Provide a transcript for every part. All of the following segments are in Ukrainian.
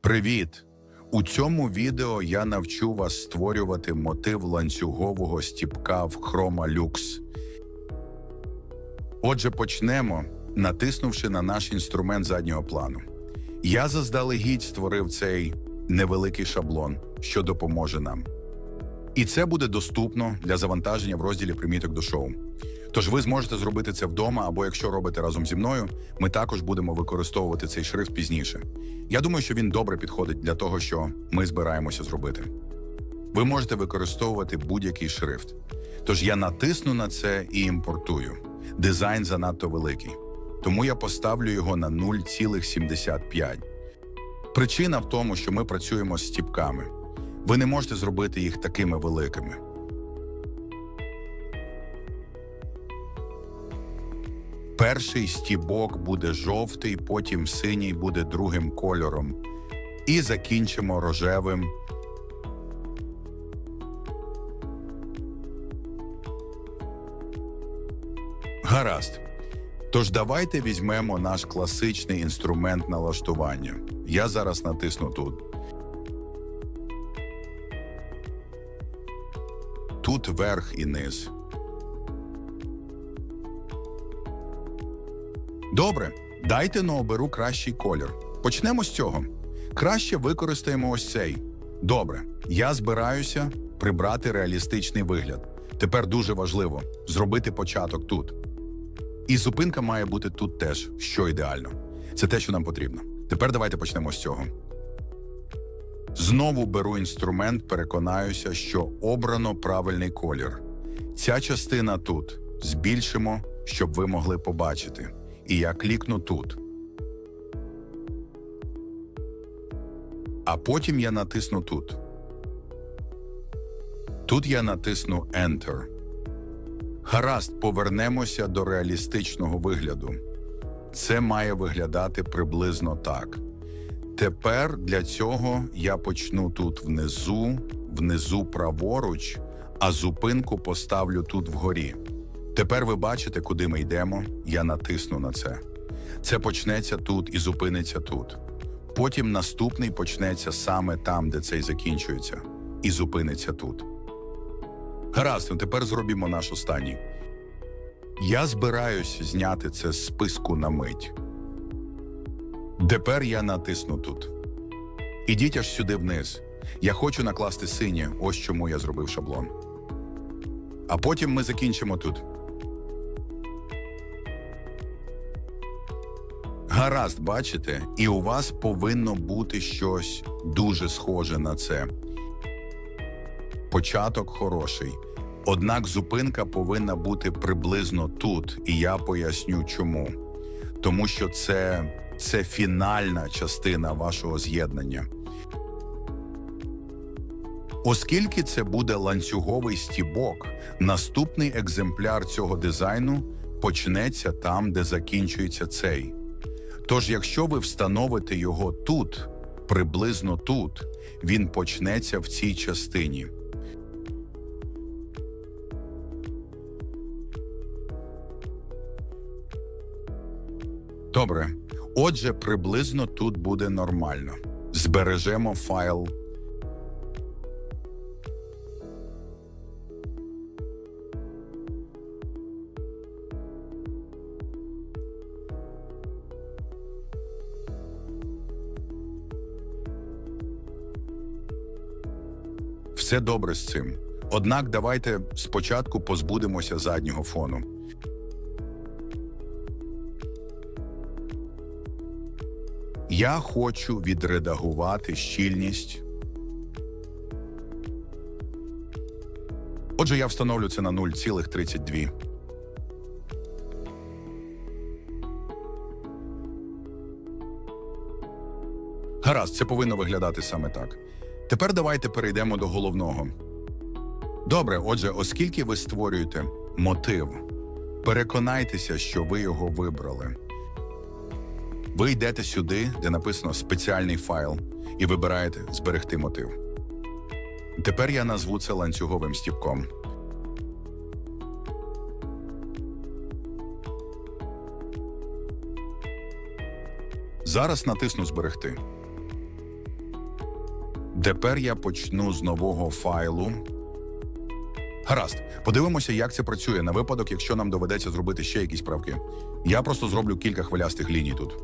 Привіт! У цьому відео я навчу вас створювати мотив ланцюгового стіпка в Chroma Lux. Отже, почнемо, натиснувши на наш інструмент заднього плану. Я заздалегідь створив цей невеликий шаблон, що допоможе нам. І це буде доступно для завантаження в розділі приміток до шоу. Тож ви зможете зробити це вдома, або якщо робите разом зі мною, ми також будемо використовувати цей шрифт пізніше. Я думаю, що він добре підходить для того, що ми збираємося зробити. Ви можете використовувати будь-який шрифт. Тож я натисну на це і імпортую. Дизайн занадто великий, тому я поставлю його на 0,75. Причина в тому, що ми працюємо з стіпками. Ви не можете зробити їх такими великими. Перший стібок буде жовтий, потім синій буде другим кольором. І закінчимо рожевим. Гаразд. Тож давайте візьмемо наш класичний інструмент налаштування. Я зараз натисну тут. Тут верх і низ. Добре, дайте но оберу кращий колір. Почнемо з цього. Краще використаємо ось цей. Добре, я збираюся прибрати реалістичний вигляд. Тепер дуже важливо зробити початок тут. І зупинка має бути тут теж, що ідеально. Це те, що нам потрібно. Тепер давайте почнемо з цього. Знову беру інструмент, переконаюся, що обрано правильний колір. Ця частина тут збільшимо, щоб ви могли побачити. І я клікну тут. А потім я натисну тут. Тут я натисну Enter. Гаразд, повернемося до реалістичного вигляду. Це має виглядати приблизно так. Тепер для цього я почну тут внизу, внизу праворуч, а зупинку поставлю тут вгорі. Тепер ви бачите, куди ми йдемо. Я натисну на це. Це почнеться тут і зупиниться тут. Потім наступний почнеться саме там, де цей закінчується, і зупиниться тут. Гаразд, ну тепер зробімо наш останній. Я збираюсь зняти це з списку на мить. Тепер я натисну тут. Ідіть аж сюди вниз. Я хочу накласти синє, ось чому я зробив шаблон. А потім ми закінчимо тут. Гаразд, бачите, і у вас повинно бути щось дуже схоже на це. Початок хороший. Однак зупинка повинна бути приблизно тут, і я поясню чому. Тому що це, це фінальна частина вашого з'єднання. Оскільки це буде ланцюговий стібок, наступний екземпляр цього дизайну почнеться там, де закінчується цей. Тож, якщо ви встановите його тут, приблизно тут, він почнеться в цій частині. Добре. Отже, приблизно тут буде нормально. Збережемо файл. Все добре з цим. Однак давайте спочатку позбудемося заднього фону. Я хочу відредагувати щільність. Отже, я встановлю це на 0,32. Гаразд, це повинно виглядати саме так. Тепер давайте перейдемо до головного. Добре, отже, оскільки ви створюєте мотив, переконайтеся, що ви його вибрали. Ви йдете сюди, де написано спеціальний файл, і вибираєте зберегти мотив. Тепер я назву це ланцюговим стіпком. Зараз натисну Зберегти. Тепер я почну з нового файлу Гаразд, подивимося, як це працює на випадок, якщо нам доведеться зробити ще якісь правки. Я просто зроблю кілька хвилястих ліній тут.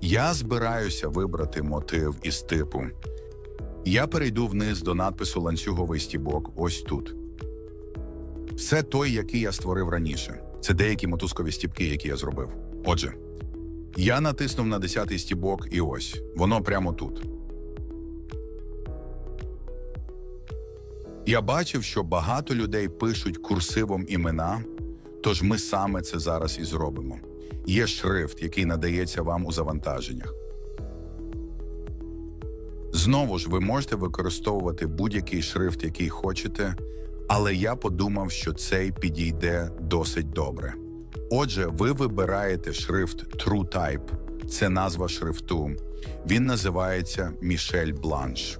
Я збираюся вибрати мотив із типу. Я перейду вниз до надпису ланцюговий стібок ось тут. Це той, який я створив раніше. Це деякі мотузкові стібки, які я зробив. Отже, я натиснув на 10-й стібок, і ось воно прямо тут. Я бачив, що багато людей пишуть курсивом імена, тож ми саме це зараз і зробимо. Є шрифт, який надається вам у завантаженнях. Знову ж, ви можете використовувати будь-який шрифт, який хочете, але я подумав, що цей підійде досить добре. Отже, ви вибираєте шрифт TrueType. Це назва шрифту. Він називається Мішель Бланш.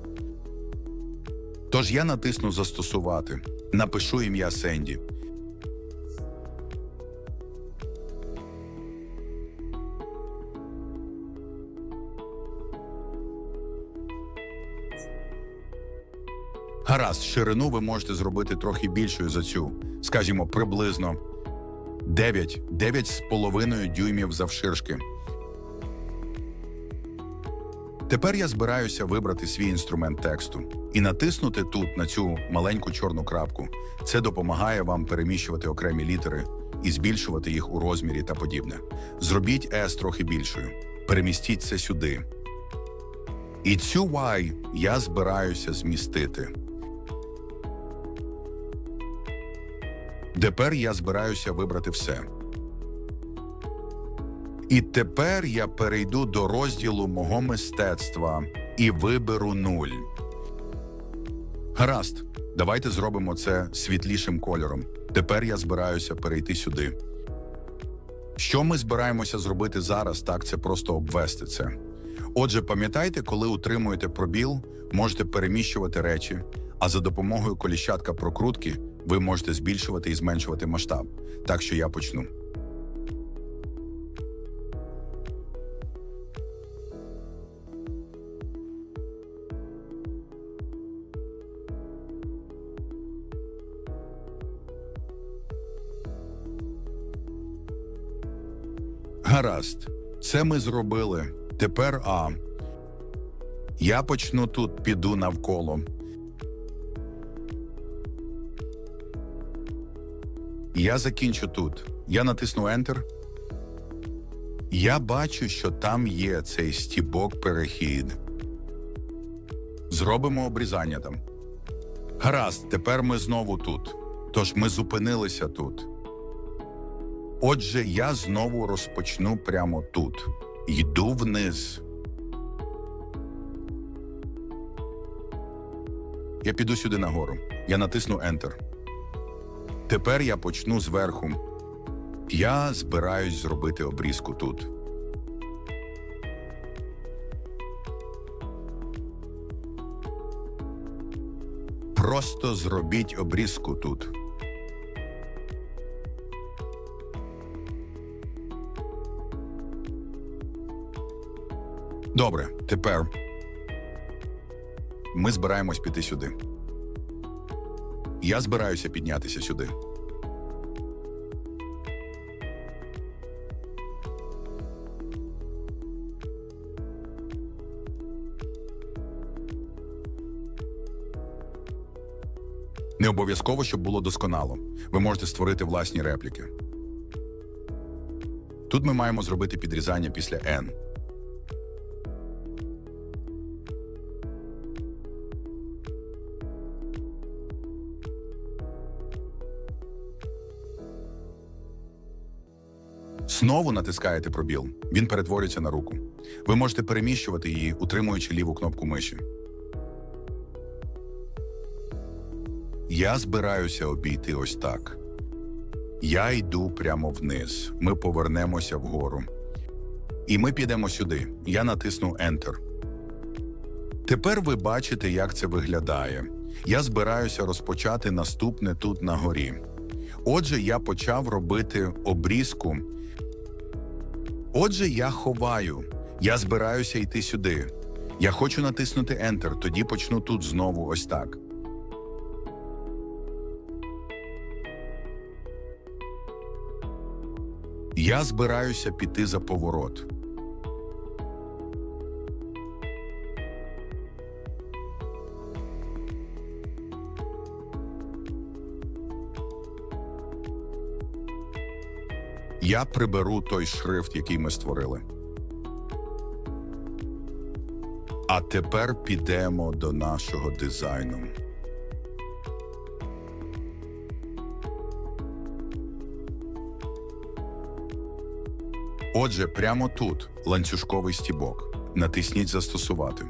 Тож я натисну Застосувати, напишу ім'я Сенді. Гаразд, ширину ви можете зробити трохи більшою за цю, скажімо, приблизно 9, 9 з половиною дюймів завширшки. Тепер я збираюся вибрати свій інструмент тексту і натиснути тут на цю маленьку чорну крапку. Це допомагає вам переміщувати окремі літери і збільшувати їх у розмірі та подібне. Зробіть S трохи більшою. Перемістіть це сюди. І цю Y я збираюся змістити. Тепер я збираюся вибрати все. І тепер я перейду до розділу мого мистецтва і виберу нуль. Гаразд, давайте зробимо це світлішим кольором. Тепер я збираюся перейти сюди. Що ми збираємося зробити зараз, так це просто обвести це. Отже, пам'ятайте, коли утримуєте пробіл, можете переміщувати речі, а за допомогою коліщатка прокрутки ви можете збільшувати і зменшувати масштаб. Так що я почну. Гаразд, це ми зробили. Тепер А. Я почну тут, піду навколо. Я закінчу тут. Я натисну Enter. Я бачу, що там є цей стібок перехід. Зробимо обрізання там. Гаразд, тепер ми знову тут. Тож ми зупинилися тут. Отже, я знову розпочну прямо тут. Йду вниз. Я піду сюди нагору. Я натисну Enter. Тепер я почну зверху. Я збираюсь зробити обрізку тут. Просто зробіть обрізку тут. Добре, тепер ми збираємось піти сюди. Я збираюся піднятися сюди. Не обов'язково, щоб було досконало. Ви можете створити власні репліки. Тут ми маємо зробити підрізання після N. Знову натискаєте пробіл. Він перетворюється на руку. Ви можете переміщувати її, утримуючи ліву кнопку миші. Я збираюся обійти ось так. Я йду прямо вниз. Ми повернемося вгору. І ми підемо сюди. Я натисну Enter. Тепер ви бачите, як це виглядає. Я збираюся розпочати наступне тут на горі. Отже, я почав робити обрізку. Отже, я ховаю. Я збираюся йти сюди. Я хочу натиснути Enter, тоді почну тут знову ось так. Я збираюся піти за поворот. Я приберу той шрифт, який ми створили. А тепер підемо до нашого дизайну. Отже, прямо тут ланцюжковий стібок. Натисніть Застосувати.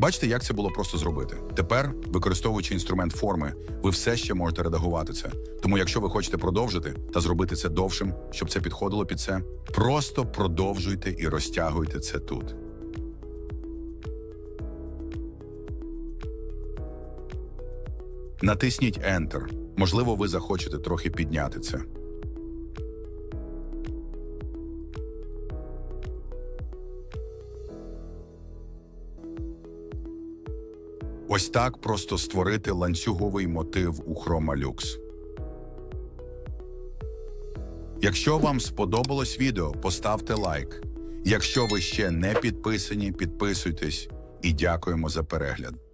Бачите, як це було просто зробити. Тепер, використовуючи інструмент форми, ви все ще можете редагувати це. Тому, якщо ви хочете продовжити та зробити це довшим, щоб це підходило під це, просто продовжуйте і розтягуйте це тут. Натисніть Enter. Можливо, ви захочете трохи підняти це. Ось так просто створити ланцюговий мотив у Chroma Якщо вам сподобалось відео, поставте лайк. Якщо ви ще не підписані, підписуйтесь і дякуємо за перегляд.